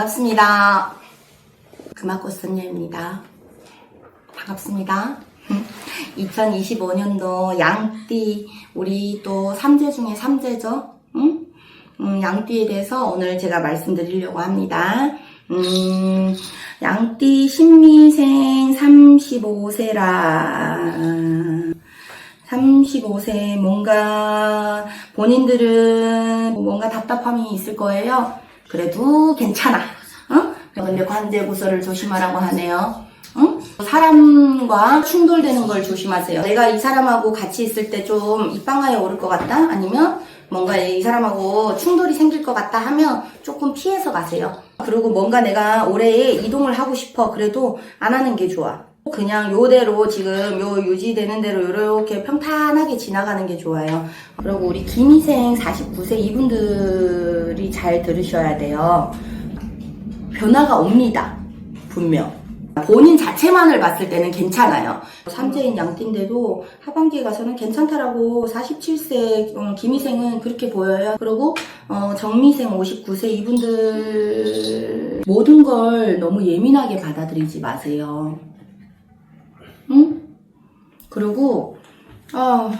반갑습니다. 금화꽃선녀입니다. 반갑습니다. 2025년도 양띠, 우리 또 3재 중에 3재죠? 응? 음, 양띠에 대해서 오늘 제가 말씀드리려고 합니다. 음, 양띠 신미생 35세라. 35세 뭔가 본인들은 뭔가 답답함이 있을 거예요. 그래도 괜찮아. 어? 근데 관제고서를 조심하라고 하네요. 응? 사람과 충돌되는 걸 조심하세요. 내가 이 사람하고 같이 있을 때 좀 입방아에 오를 것 같다? 아니면 뭔가 이 사람하고 충돌이 생길 것 같다 하면 조금 피해서 가세요. 그리고 뭔가 내가 올해에 이동을 하고 싶어. 그래도 안 하는 게 좋아. 그냥 요대로 지금 요 유지되는 대로 이렇게 평탄하게 지나가는 게 좋아요. 그리고 우리 김희생 49세 이분들 이 잘 들으셔야 돼요. 변화가 옵니다. 분명. 본인 자체만을 봤을 때는 괜찮아요. 삼재인 양띠인데도 하반기에 가서는 괜찮다라고 47세 어, 김희생은 그렇게 보여요. 그리고 어, 정미생 59세 이분들 모든 걸 너무 예민하게 받아들이지 마세요. 응? 그리고 아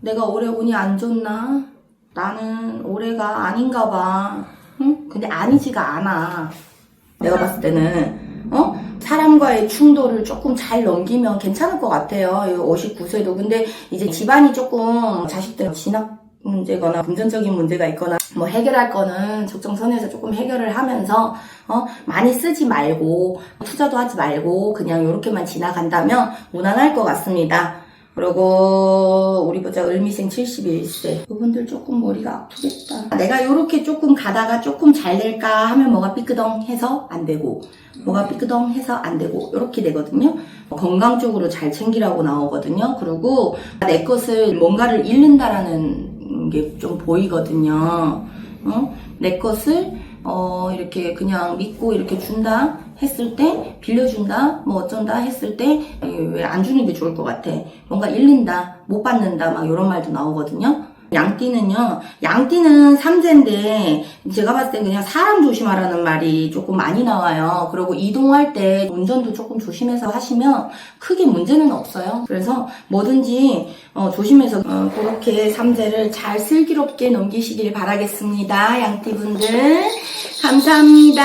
내가 올해 운이 안 좋나? 나는 올해가 아닌가 봐. 응? 근데 아니지가 않아. 내가 봤을 때는 어? 사람과의 충돌을 조금 잘 넘기면 괜찮을 것 같아요. 59세도. 근데 이제 집안이 조금 자식들 진학 문제거나 금전적인 문제가 있거나 뭐 해결할 거는 적정선에서 조금 해결을 하면서 어 많이 쓰지 말고 투자도 하지 말고 그냥 이렇게만 지나간다면 무난할 것 같습니다. 그리고 우리 보자 을미생 71세. 그분들 조금 머리가 아프겠다. 내가 이렇게 조금 가다가 조금 잘 될까 하면 뭐가 삐끄덩 해서 안 되고 뭐가 삐끄덩 해서 안 되고 이렇게 되거든요. 건강 쪽으로 잘 챙기라고 나오거든요. 그리고 내 것을 뭔가를 잃는다라는 게 좀 보이거든요. 어? 내 것을 어, 이렇게 그냥 믿고 이렇게 준다 했을 때, 빌려준다, 뭐 어쩐다 했을 때, 왜 안 주는 게 좋을 것 같아. 뭔가 잃는다, 못 받는다, 막 이런 말도 나오거든요. 양띠는요, 양띠는 삼재인데, 제가 봤을 때 그냥 사람 조심하라는 말이 조금 많이 나와요. 그리고 이동할 때 운전도 조금 조심해서 하시면 크게 문제는 없어요. 그래서 뭐든지 어, 조심해서 어, 그렇게 삼재를 잘 슬기롭게 넘기시길 바라겠습니다. 양띠분들. 감사합니다.